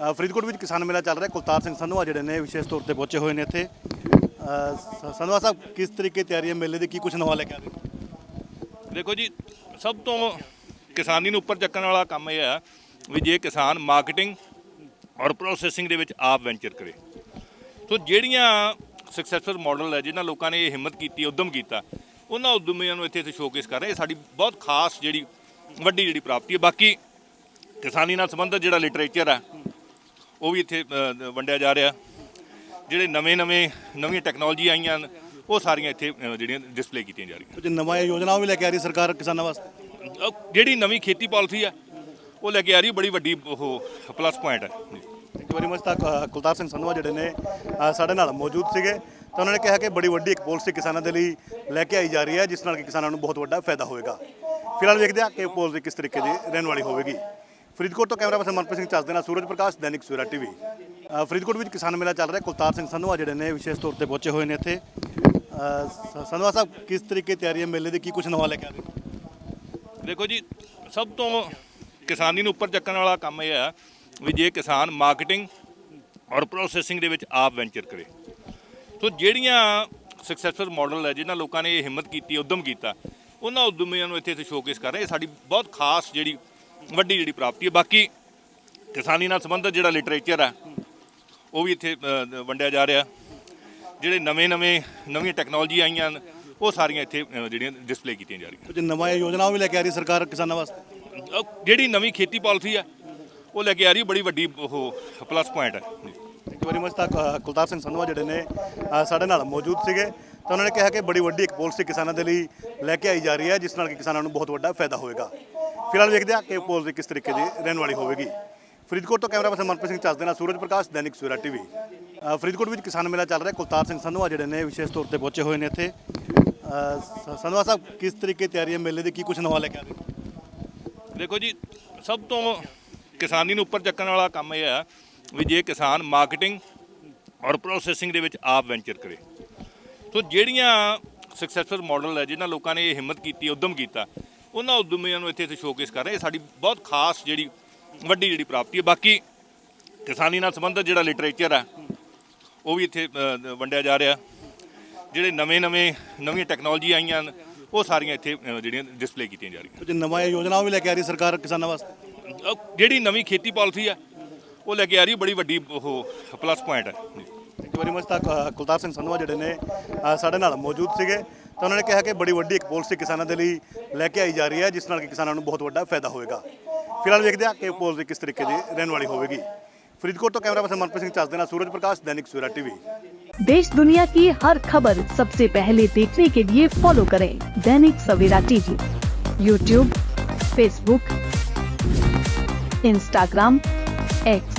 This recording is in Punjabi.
ਫਰੀਦਕੋਟ ਵਿੱਚ ਕਿਸਾਨ ਮੇਲਾ ਚੱਲ ਰਿਹਾ। ਕੁਲਤਾਰ ਸਿੰਘ ਸੰਧਵਾ ਜਿਹੜੇ ਨੇ ਵਿਸ਼ੇਸ਼ ਤੌਰ ਤੇ ਪਹੁੰਚੇ ਹੋਏ ਨੇ ਇੱਥੇ। ਸੰਧਵਾ ਸਾਹਿਬ, ਕਿਸ ਤਰੀਕੇ ਤਿਆਰੀ ਹੈ ਮੇਲੇ ਦੀ? ਕੀ ਕੁਝ ਨਵਾਂ ਲੈ ਕੇ ਆ ਰਹੇ ਦੇਖੋ ਜੀ, ਸਭ ਤੋਂ ਕਿਸਾਨੀ ਨੂੰ ਉੱਪਰ ਚੱਕਣ ਵਾਲਾ ਕੰਮ ਇਹ ਆ ਵੀ ਜੇ ਕਿਸਾਨ ਮਾਰਕੀਟਿੰਗ ਔਰ ਪ੍ਰੋਸੈਸਿੰਗ ਦੇ ਵਿੱਚ ਆਪ ਵੈਂਚਰ ਕਰੇ। ਸੋ ਜਿਹੜੀਆਂ ਸਕਸੈਸਫੁਲ ਮਾਡਲ ਹੈ, ਜਿਨ੍ਹਾਂ ਲੋਕਾਂ ਨੇ ਇਹ ਹਿੰਮਤ ਕੀਤੀ, ਉਦਮ ਕੀਤਾ, ਉਹਨਾਂ ਉਦਮੀਆਂ ਨੂੰ ਇੱਥੇ ਇੱਥੇ ਸ਼ੋਕੇਸ ਕਰ ਰਹੇ ਇਹ ਸਾਡੀ ਬਹੁਤ ਖਾਸ ਜਿਹੜੀ ਵੱਡੀ ਜਿਹੜੀ ਪ੍ਰਾਪਤੀ ਹੈ। ਬਾਕੀ ਕਿਸਾਨੀ ਨਾਲ ਸੰਬੰਧਿਤ ਜਿਹੜਾ ਲਿਟਰੇਚਰ ਹੈ ਉਹ ਵੀ ਇੱਥੇ ਵੰਡਿਆ ਜਾ ਰਿਹਾ। ਜਿਹੜੇ ਨਵੇਂ ਨਵੇਂ ਨਵੀਆਂ ਟੈਕਨੋਲੋਜੀ ਆਈਆਂ ਉਹ ਸਾਰੀਆਂ ਇੱਥੇ ਜਿਹੜੀਆਂ ਡਿਸਪਲੇ ਕੀਤੀਆਂ ਜਾ ਰਹੀਆਂ। ਕੁਝ ਨਵਾਂ ਯੋਜਨਾਵਾਂ ਵੀ ਲੈ ਕੇ ਆ ਰਹੀ ਸਰਕਾਰ ਕਿਸਾਨਾਂ ਵਾਸਤੇ? ਜਿਹੜੀ ਨਵੀਂ ਖੇਤੀ ਪਾਲਿਸੀ ਆ ਉਹ ਲੈ ਕੇ ਆ ਰਹੀ ਬੜੀ ਵੱਡੀ ਉਹ ਪਲੱਸ ਪੁਆਇੰਟ ਹੈ ਥੈਂਕ ਯੂ ਵੈਰੀ ਮਚ ਤਾਂ ਅ, ਕੁਲਤਾਰ ਸਿੰਘ ਸੰਧਵਾ ਜਿਹੜੇ ਨੇ ਸਾਡੇ ਨਾਲ ਮੌਜੂਦ ਸੀਗੇ ਤਾਂ ਉਹਨਾਂ ਨੇ ਕਿਹਾ ਕਿ ਬੜੀ ਵੱਡੀ ਇੱਕ ਪਾਲਿਸੀ ਕਿਸਾਨਾਂ ਦੇ ਲਈ ਲੈ ਕੇ ਆਈ ਜਾ ਰਹੀ ਹੈ ਜਿਸ ਨਾਲ ਕਿ ਕਿਸਾਨਾਂ ਨੂੰ ਬਹੁਤ ਵੱਡਾ ਫਾਇਦਾ ਹੋਵੇਗਾ ਫਿਲਹਾਲ ਵੇਖਦੇ ਹਾਂ ਕਿ ਪਾਲਿਸੀ ਕਿਸ ਤਰੀਕੇ ਦੀ ਰਹਿਣ ਵਾਲੀ ਹੋਵੇਗੀ। ਫਰੀਦਕੋਟ ਤੋਂ ਕੈਮਰਾ ਪਰਸਨ ਮਨਪ੍ਰੀਤ ਸਿੰਘ ਚੱਜ ਦੇ ਨਾਲ ਸੂਰਜ ਪ੍ਰਕਾਸ਼, ਦੈਨਿਕ ਸਵੇਰਾ ਟੀਵੀ। ਫਰੀਦਕੋਟ ਵਿੱਚ ਕਿਸਾਨ ਮੇਲਾ ਚੱਲ ਰਿਹਾ, ਕੁਲਤਾਰ ਸਿੰਘ ਸੰਧਵਾ ਜਿਹੜੇ ਨੇ ਵਿਸ਼ੇਸ਼ ਤੌਰ ਤੇ ਪਹੁੰਚੇ ਹੋਏ ਨੇ ਇੱਥੇ। ਸੰਧਵਾ ਸਾਹਿਬ, ਕਿਸ ਤਰੀਕੇ ਤਿਆਰੀ ਹੈ ਮੇਲੇ ਦੀ? ਕੀ ਕੁਝ ਨਵਾਂ ਲੈ ਕੇ ਆ ਰਹੇ ਦੇਖੋ ਜੀ, ਸਭ ਤੋਂ ਕਿਸਾਨੀ ਨੂੰ ਉੱਪਰ ਚੱਕਣ ਵਾਲਾ ਕੰਮ ਇਹ ਆ ਵੀ ਜੇ ਕਿਸਾਨ ਮਾਰਕੀਟਿੰਗ ਔਰ ਪ੍ਰੋਸੈਸਿੰਗ ਦੇ ਵਿੱਚ ਆਪ ਵੈਂਚਰ ਕਰੇ। ਸੋ ਜਿਹੜੀਆਂ ਸਕਸੈਸਫੁਲ ਮਾਡਲ ਹੈ, ਜਿਨ੍ਹਾਂ ਲੋਕਾਂ ਨੇ ਇਹ ਹਿੰਮਤ ਕੀਤੀ, ਉਦਮ ਕੀਤਾ, ਉਹਨਾਂ ਉਦਮੀਆਂ ਨੂੰ ਇੱਥੇ ਇੱਥੇ ਸ਼ੋਕੇਸ ਕਰ ਰਹੇ ਇਹ ਸਾਡੀ ਬਹੁਤ ਖਾਸ ਜਿਹੜੀ ਵੱਡੀ ਜਿਹੜੀ ਪ੍ਰਾਪਤੀ ਹੈ। ਬਾਕੀ ਕਿਸਾਨੀ ਨਾਲ ਸੰਬੰਧਿਤ ਜਿਹੜਾ ਲਿਟਰੇਚਰ ਹੈ ਉਹ ਵੀ ਇੱਥੇ ਅ, ਵੰਡਿਆ ਜਾ ਰਿਹਾ। ਜਿਹੜੇ ਨਵੇਂ ਨਵੇਂ ਨਵੀਆਂ ਟੈਕਨੋਲੋਜੀ ਆਈਆਂ ਹਨ, ਉਹ ਸਾਰੀਆਂ ਇੱਥੇ ਅ, ਜਿਹੜੀਆਂ ਡਿਸਪਲੇ ਕੀਤੀਆਂ ਜਾ ਰਹੀਆਂ। ਕੁਝ ਨਵਾਂ ਯੋਜਨਾਵਾਂ ਵੀ ਲੈ ਕੇ ਆ ਰਹੀ ਸਰਕਾਰ ਕਿਸਾਨਾਂ ਵਾਸਤੇ? ਜਿਹੜੀ ਨਵੀਂ ਖੇਤੀ ਪਾਲਿਸੀ ਆ ਉਹ ਲੈ ਕੇ ਆ ਰਹੀ ਬੜੀ ਵੱਡੀ ਉਹ ਪਲੱਸ ਪੁਆਇੰਟ ਹੈ ਥੈਂਕ ਯੂ ਵੈਰੀ ਮਚ ਤਾਂ ਅ, ਕੁਲਤਾਰ ਸਿੰਘ ਸੰਧਵਾ ਜਿਹੜੇ ਨੇ ਅ, ਸਾਡੇ ਨਾਲ ਮੌਜੂਦ ਸੀਗੇ। ਤਾਂ ਉਹਨਾਂ ਨੇ ਕਿਹਾ ਕਿ ਬੜੀ ਵੱਡੀ ਇੱਕ ਪਾਲਿਸੀ ਕਿਸਾਨਾਂ ਦੇ ਲਈ ਲੈ ਕੇ ਆਈ ਜਾ ਰਹੀ ਹੈ ਜਿਸ ਨਾਲ ਕਿ ਕਿਸਾਨਾਂ ਨੂੰ ਬਹੁਤ ਵੱਡਾ ਫਾਇਦਾ ਹੋਵੇਗਾ। ਫਿਲਹਾਲ ਵੇਖਦੇ ਹਾਂ ਕਿ ਇਹ ਪਾਲਿਸੀ ਕਿਸ ਤਰੀਕੇ ਦੀ ਰਹਿਣ ਵਾਲੀ ਹੋਵੇਗੀ। ਫਰੀਦਕੋਟ ਤੋਂ ਕੈਮਰਾ ਪਰਸਨ ਮਨਪ੍ਰੀਤ ਸਿੰਘ ਚੱਜ ਦੇ ਨਾਲ ਸੂਰਜ ਪ੍ਰਕਾਸ਼ ਦੈਨਿਕ ਸਵੇਰਾ ਟੀਵੀ। ਫਰੀਦਕੋਟ ਵਿੱਚ ਕਿਸਾਨ ਮੇਲਾ ਚੱਲ ਰਿਹਾ ਕੁਲਤਾਰ ਸਿੰਘ ਸੰਧਵਾ ਜਿਹੜੇ ਨੇ ਵਿਸ਼ੇਸ਼ ਤੌਰ ਤੇ ਪਹੁੰਚੇ ਹੋਏ ਨੇ ਇੱਥੇ। ਅ, ਸ- ਸੰਧਵਾ ਸਾਹਿਬ ਕਿਸ ਤਰੀਕੇ ਤਿਆਰੀ ਹੈ ਮੇਲੇ ਦੀ? ਕੀ ਕੁਝ ਨਵਾਂ ਲੈ ਕੇ ਆ ਰਹੇ ਹੋ? ਦੇਖੋ ਜੀ ਸਭ ਤੋਂ ਕਿਸਾਨੀ ਨੂੰ ਉੱਪਰ ਚੱਕਣ ਵਾਲਾ ਕੰਮ ਇਹ ਆ ਵੀ ਜੇ ਕਿਸਾਨ ਮਾਰਕੀਟਿੰਗ ਔਰ ਪ੍ਰੋਸੈਸਿੰਗ ਦੇ ਵਿੱਚ ਆਪ ਵੈਂਚਰ ਕਰੇ। ਸੋ ਜਿਹੜੀਆਂ ਸਕਸੈਸਫੁਲ ਮਾਡਲ ਹੈ ਜਿਨ੍ਹਾਂ ਲੋਕਾਂ ਨੇ ਇਹ ਹਿੰਮਤ ਕੀਤੀ ਉਦਮ ਕੀਤਾ ਉਹਨਾਂ ਉਦਮੀਆਂ ਨੂੰ ਇੱਥੇ ਇੱਥੇ ਸ਼ੋਕੇਸ ਕਰ ਰਹੇ ਇਹ ਸਾਡੀ ਬਹੁਤ ਖਾਸ ਜਿਹੜੀ ਵੱਡੀ ਜਿਹੜੀ ਪ੍ਰਾਪਤੀ ਹੈ। ਬਾਕੀ ਕਿਸਾਨੀ ਨਾਲ ਸੰਬੰਧਿਤ ਜਿਹੜਾ ਲਿਟਰੇਚਰ ਹੈ ਉਹ ਵੀ ਇੱਥੇ ਵੰਡਿਆ ਜਾ ਰਿਹਾ। ਜਿਹੜੇ ਨਵੇਂ ਨਵੇਂ ਨਵੀਆਂ ਟੈਕਨੋਲੋਜੀ ਆਈਆਂ ਉਹ ਸਾਰੀਆਂ ਇੱਥੇ ਜਿਹੜੀਆਂ ਡਿਸਪਲੇ ਕੀਤੀਆਂ ਜਾ ਰਹੀਆਂ। ਕੁਝ ਨਵਾਂ ਯੋਜਨਾਵਾਂ ਵੀ ਲੈ ਕੇ ਆ ਰਹੀ ਸਰਕਾਰ ਕਿਸਾਨਾਂ ਵਾਸਤੇ? ਜਿਹੜੀ ਨਵੀਂ ਖੇਤੀ ਪਾਲਿਸੀ ਆ ਉਹ ਲੈ ਕੇ ਆ ਰਹੀ ਬੜੀ ਵੱਡੀ ਉਹ ਪਲੱਸ ਪੁਆਇੰਟ ਹੈ ਥੈਂਕ ਯੂ ਵੈਰੀ ਮਚ ਤਾਂ ਅ, ਕੁਲਤਾਰ ਸਿੰਘ ਸੰਧਵਾ ਜਿਹੜੇ ਨੇ ਅ, ਸਾਡੇ ਨਾਲ ਮੌਜੂਦ ਸੀਗੇ ਤਾਂ ਉਹਨਾਂ ਨੇ ਕਿਹਾ ਕਿ ਬੜੀ ਵੱਡੀ ਇੱਕ ਪਾਲਿਸੀ ਕਿਸਾਨਾਂ ਦੇ ਲਈ ਲੈ ਕੇ ਆਈ ਜਾ ਰਹੀ ਹੈ ਜਿਸ ਨਾਲ ਕਿ ਕਿਸਾਨਾਂ ਨੂੰ ਬਹੁਤ ਵੱਡਾ ਫਾਇਦਾ ਹੋਵੇਗਾ ਫਿਲਹਾਲ ਵੇਖਦੇ ਹਾਂ ਕਿ ਇਹ ਪਾਲਿਸੀ ਕਿਸ ਤਰੀਕੇ ਦੀ ਰਹਿਣ ਵਾਲੀ ਹੋਵੇਗੀ ਫਰੀਦਕੋਟ ਤੋਂ ਕੈਮਰਾ ਪਰਸਨ ਮਨਪ੍ਰੀਤ ਸਿੰਘ ਚੱਜ ਦੇ ਨਾਲ ਸੂਰਜ ਪ੍ਰਕਾਸ਼ ਦੈਨਿਕ ਸਵੇਰਾ ਟੀਵੀ देश दुनिया की हर खबर सबसे पहले देखने के लिए फॉलो करें Dainik Savera TV YouTube Facebook Instagram X